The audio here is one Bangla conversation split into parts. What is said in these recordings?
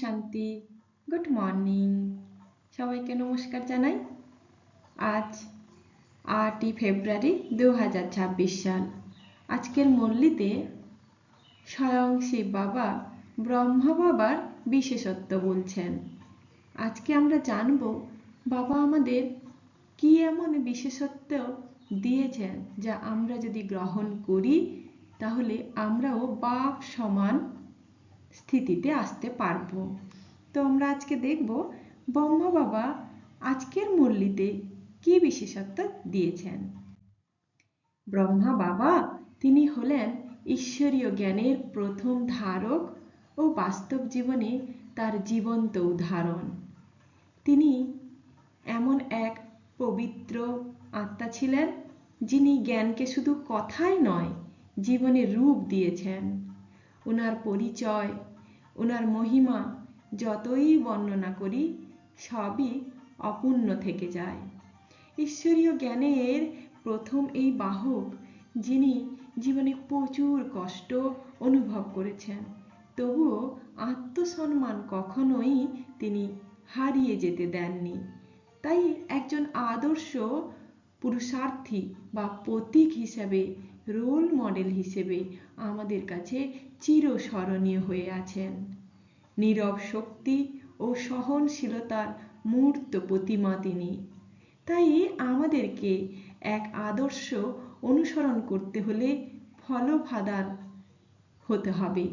শান্তি, গুড মর্নিং। সবাইকে নমস্কার জানাই। আজ আটই ফেব্রুয়ারি দু হাজার ছাব্বিশ সাল। আজকের মল্লিতে স্বয়ং শিব বাবা, ব্রহ্মা বাবার বিশেষত্ব বলছেন। আজকে আমরা জানব, বাবা আমাদের কি এমন বিশেষত্ব দিয়েছেন, যা আমরা যদি গ্রহণ করি, তাহলে আমরাও বাপ সমান স্থিতিতে আসতে পারব। তো আমরা আজকে দেখব ব্রহ্মা বাবা আজকের মুরলিতে কি বিশেষত্ব দিয়েছেন? ব্রহ্মা বাবা তিনি হলেন ঈশ্বরীয় জ্ঞানের প্রথম ধারক ও বাস্তব জীবনে তার জীবন্ত উদাহরণ। তিনি এমন এক পবিত্র আত্মা ছিলেন যিনি জ্ঞানকে শুধু কথাই নয়, জীবনে রূপ দিয়েছেন। ওনার পরিচয় ওনার মহিমা যতই বর্ণনা করি, সবই অপূর্ণ থেকে যায়। ঈশ্বরীয় জ্ঞানের প্রথম এই বাহক, যিনি জীবনে প্রচুর কষ্ট অনুভব করেছেন, তবুও আত্মসম্মান কখনোই তিনি হারিয়ে যেতে দেননি। তাই একজন আদর্শ পুরুষার্থী বা প্রতীক হিসাবে রোল মডেল হিসেবে আমাদের কাছে চিরস্মরণীয় হয়ে আছেন। নীরব শক্তি ও সহনশীলতার মূর্ত প্রতিমা তিনি। তাই আমাদেরকে এক আদর্শ অনুসরণ করতে হলে ফলফাদার হতে হবে।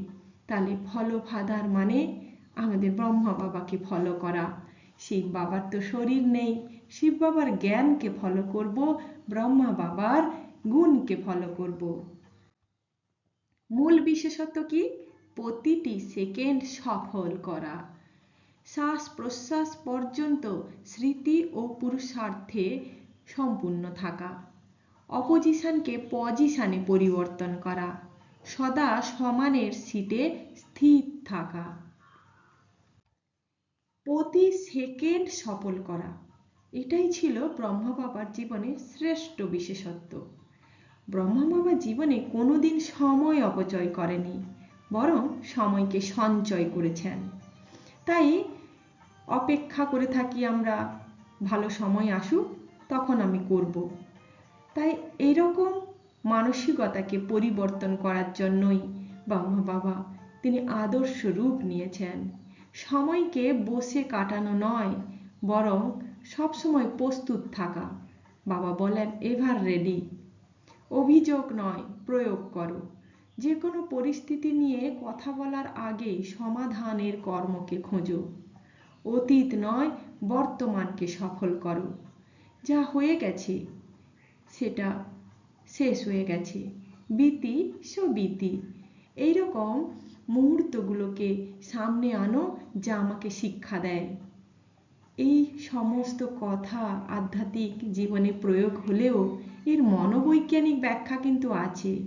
তাহলে ফলফাদার মানে আমাদের ব্রহ্মা বাবাকে ফলো করা। শিব বাবার তো শরীর নেই। শিব বাবার জ্ঞানকে ফলো করব, ব্রহ্মা বাবার গুণকে ফলো করব। মূল কি? প্রতিটি সেকেন্ড সফল করা। শ্বাস প্রশ্বাস পর্যন্ত স্মৃতি ও পুরুষার্থে সম্পূর্ণ থাকা। অপোজিশনকে পজিশনে পরিবর্তন করা। সদা সমানের সিটে স্থির থাকা। প্রতি সেকেন্ড সফল করা। এটাই ছিল ব্রহ্মা বাবার জীবনের শ্রেষ্ঠ বিশেষত্ব। ব্রহ্মা বাবা জীবনে কোনোদিন সময় অপচয় করেনি, বরং সময়কে সঞ্চয় করেছেন। তাই অপেক্ষা করে থাকি আমরা, ভালো সময় আসুক, তখন আমি করব। তাই এইরকম মানসিকতাকে পরিবর্তন করার জন্যই ব্রহ্মা বাবা তিনি আদর্শ রূপ নিয়েছেন। সময়কে বসে কাটানো নয়, বরং সবসময় প্রস্তুত থাকা। বাবা বলেন এভার রেডি অভিযোগ নয়, প্রয়োগ করো। যে কোনো পরিস্থিতি নিয়ে কথা বলার আগে সমাধানের কর্মকে খোঁজো। অতীত নয়, বর্তমানকে সফল করো। যা হয়ে গেছে, সেটা শেষ হয়ে গেছে। বিতি সো বিতি। এইরকম মুহূর্তগুলোকে সামনে আনো যা আমাকে শিক্ষা দেয়। এই সমস্ত কথা আধ্যাত্মিক জীবনে প্রয়োগ হলেও এর মনোবৈজ্ঞানিক ব্যাখ্যা কিন্তু আছে।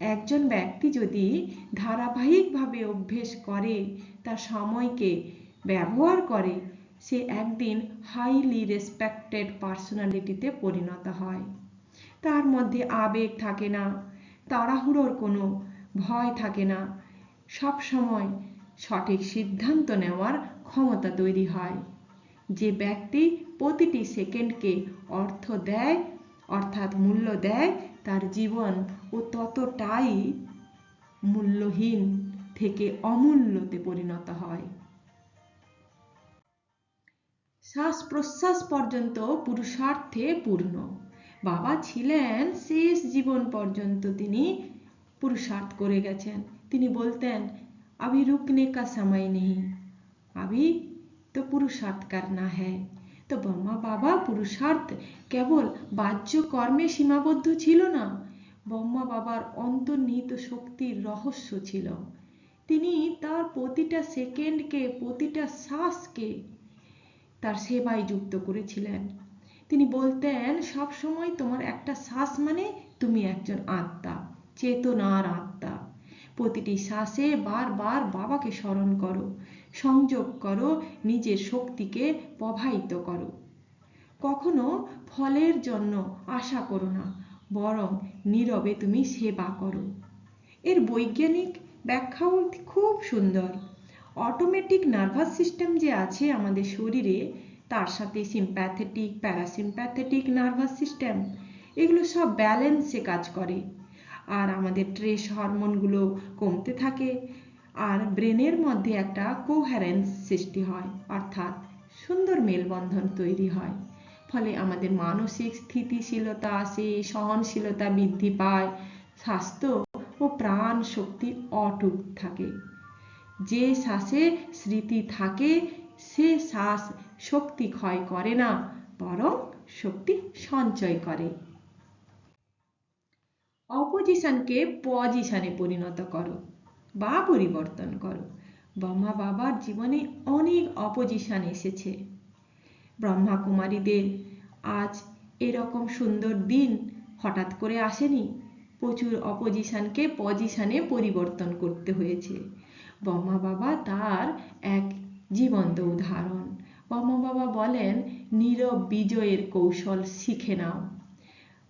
একজন ব্যক্তি যদি ধারাবাহিকভাবে অভ্যেস করে তার সময়কে ব্যবহার করে, সে একদিন হাইলি রেসপেক্টেড পার্সোনালিটিতে পরিণত হয়। তার মধ্যে আবেগ থাকে না, তাড়াহুড়োর কোনো ভয় থাকে না সব সময় সঠিক সিদ্ধান্ত নেওয়ার ক্ষমতা তৈরি হয়। যে ব্যক্তি প্রতিটি সেকেন্ডকে অর্থ দেয় অর্থাৎ মূল্য দেয় তার জীবন ও ততটাই মূল্যহীন থেকে অমূল্যতে পরিণত হয় শ্বাস প্রশ্বাস পর্যন্ত পুরুষার্থে পূর্ণ বাবা ছিলেন শেষ জীবন পর্যন্ত তিনি পুরুষার্থ করে গেছেন তিনি বলতেন अभी रुकने का समय नहीं अभी तो पुरुषार्थ करना है তো ব্রহ্মা বাবা পুরুষার্থ, কেবল বাহ্য কর্মে সীমাবদ্ধ ছিল না, ব্রহ্মা বাবার অন্তর্নিহিত শক্তির রহস্য ছিল। তিনি তার প্রতিটা সেকেন্ডকে প্রতিটা শ্বাসকে তার সেবায় যুক্ত করেছিলেন। তিনি বলতেন, সব সময় তোমার একটা শ্বাস মানে তুমি একজন আত্মা, চেতনার আত্মা। প্রতিটি শ্বাসে বারবার বাবাকে স্মরণ করো। সংযোগ করো, নিজের শক্তিকে প্রবাহিত করো। কখনো ফলের জন্য আশা করো না, বরং নীরবে তুমি সেবা করো। এর বৈজ্ঞানিক ব্যাখ্যাও খুব সুন্দর। অটোমেটিক নার্ভাস সিস্টেম যে আছে আমাদের শরীরে, তার সাথে সিম্প্যাথেটিক প্যারাসিম্প্যাথেটিক নার্ভাস সিস্টেম এগুলো সব ব্যালেন্সে কাজ করে। আর আমাদের ট্রেস হরমোনগুলো কমতে থাকে আর ব্রেনের মধ্যে একটা কোহ্যারেন্স সৃষ্টি হয়, অর্থাৎ সুন্দর মেলবন্ধন তৈরি হয়। ফলে আমাদের মানসিক স্থিতিশীলতা আসে সহনশীলতা বৃদ্ধি পায়, স্বাস্থ্য ও প্রাণ শক্তি অটুট থাকে। যে শ্বাসে স্মৃতি থাকে, সে শ্বাস শক্তি ক্ষয় করে না, বরং শক্তি সঞ্চয় করে। অপোজিশনকে পজিশনে পরিণত করো। বা পরিবর্তন করো। ব্রহ্মা বাবার জীবনে অনেক অপজিশন এসেছে। ব্রহ্মা কুমারীদের আজ এরকম সুন্দর দিন হঠাৎ করে আসেনি। প্রচুর অপোজিশনকে পজিশনে পরিবর্তন করতে হয়েছে। ব্রহ্মা বাবা তার এক জীবন্ত উদাহরণ। ব্রহ্মা বাবা বলেন, নীরব বিজয়ের কৌশল শিখে নাও।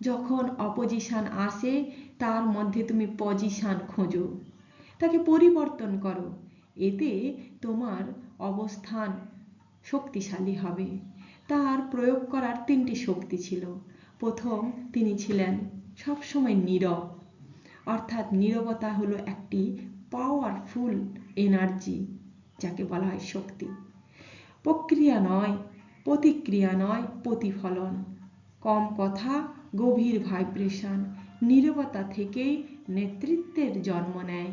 যখন অপজিশন আসে, তার মধ্যে তুমি পজিশন খোঁজো। তাকে পরিবর্তন করো। এতে তোমার অবস্থান শক্তিশালী হবে। তার প্রয়োগ করার তিনটি শক্তি ছিল। প্রথম, তিনি ছিলেন সবসময় নীরব। অর্থাৎ নীরবতা হলো একটি পাওয়ারফুল এনার্জি যাকে বলা হয় শক্তি। প্রক্রিয়া নয়, প্রতিক্রিয়া নয়, প্রতিফলন। কম কথা, গভীর ভাইব্রেশন নীরবতা থেকেই নেতৃত্বের জন্ম নেয়।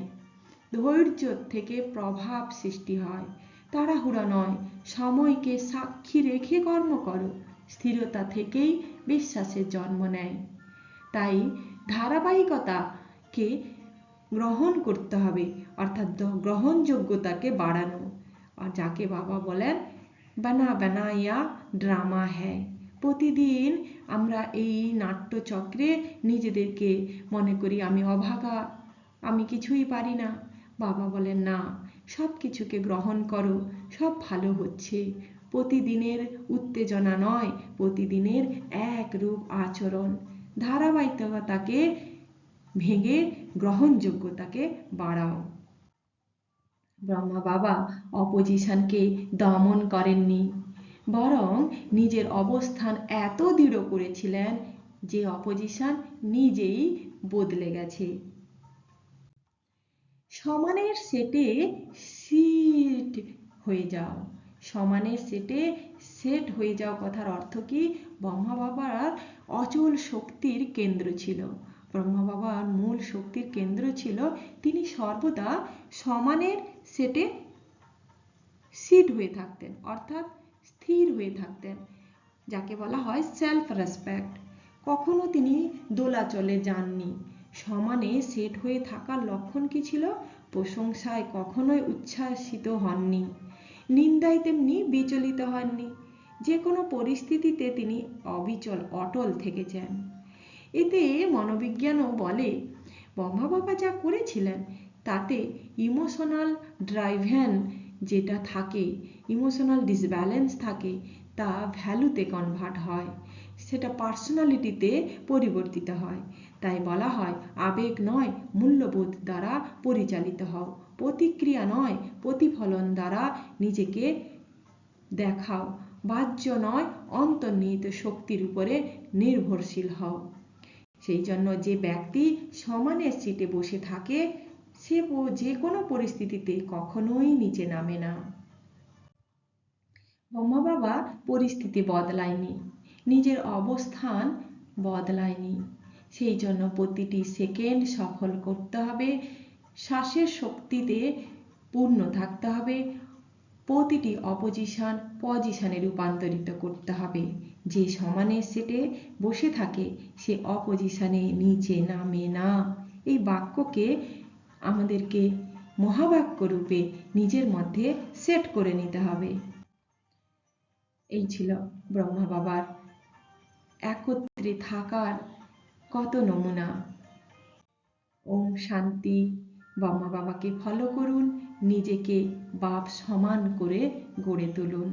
ধৈর্য থেকে প্রভাব সৃষ্টি হয়। তাড়াহুড়া নয়, সময়কে সাক্ষী রেখে কর্ম করো। স্থিরতা থেকেই বিশ্বাসের জন্ম নেয়। তাই ধারাবাহিকতাকে গ্রহণ করতে হবে, অর্থাৎ গ্রহণযোগ্যতাকে বাড়ানো। আর যাকে বাবা বলেন, বানা, বানাইয়া ড্রামা হ্যায়। প্রতিদিন আমরা এই নাট্যচক্রে নিজেদেরকে মনে করি, আমি অভাগা, আমি কিছুই পারি না। বাবা বলেন, না, সব কিছুকে গ্রহণ করো, সব ভালো হচ্ছে। প্রতিদিনের উত্তেজনা নয়, প্রতিদিনের এক রূপ আচরণ। ধারাবাহিকতাকে ভেঙে গ্রহণযোগ্যতাকে বাড়াও। ব্রহ্মা বাবা অপোজিশনকে দমন করেননি, বরং নিজের অবস্থান এত দৃঢ় করেছিলেন যে অপোজিশন নিজেই বদলে গেছে। সমানের সেটে সিট হয়ে যাও। সমানের সেটে সেট হয়ে যাও কথার অর্থ কি? ব্রহ্মা বাবার অচল শক্তির কেন্দ্র ছিল। ব্রহ্মা বাবার মূল শক্তির কেন্দ্র ছিল। তিনি সর্বদা সমানের সেটে সিট হয়ে থাকতেন, অর্থাৎ স্থির হয়ে থাকতেন, যাকে বলা হয় সেলফ রেসপেক্ট কখনো তিনি দোলাচলে যাননি। সমানে সেট হয়ে থাকার লক্ষণ কি ছিল? প্রশংসায় কখনোই উচ্ছ্বাসিত হননি। নিন্দায় তেমনি বিচলিত হননি। যে কোনো পরিস্থিতিতে তিনি অবিচল, অটল থেকেছেন। এতে মনোবিজ্ঞানও বলে ব্রহ্মা বাবা যা করেছিলেন, তাতে ইমোশনাল ড্রাইভেন যেটা থাকে, ইমোশনাল ডিসব্যালেন্স থাকে, তা ভ্যালুতে কনভার্ট হয়। সেটা পার্সোনালিটিতে পরিবর্তিত হয়। তাই বলা হয়, আবেগ নয়, মূল্যবোধ দ্বারা পরিচালিত হও। প্রতিক্রিয়া নয়, প্রতিফলন দ্বারা নিজেকে দেখাও। বাহ্য নয়, অন্তর্নিহিত শক্তির উপরে নির্ভরশীল হও। সেই জন্য যে ব্যক্তি সমানের সিটে বসে থাকে, সে যে কোনো পরিস্থিতিতে কখনোই নিচে নামে না। ব্রহ্মা বাবা পরিস্থিতি বদলায়নি। নিজের অবস্থান বদলায়নি। সেই জন্য প্রতিটি সেকেন্ড সফল করতে হবে। শ্বাসের শক্তিতে পূর্ণ থাকতে হবে। প্রতিটি অপোজিশন পজিশনে রূপান্তরিত করতে হবে। যে সমানের সেটে বসে থাকে, সে অপোজিশনে নিচে নামে না। এই বাক্যকে আমাদেরকে মহাবাক্য রূপে নিজের মধ্যে সেট করে নিতে হবে। এই ছিল ব্রহ্মা বাবার একত্রে থাকার কত নমুনা। ওম শান্তি বাবা বাবাকে ফলো করুন নিজেকে বাপ সমান করে গড়ে তুলুন।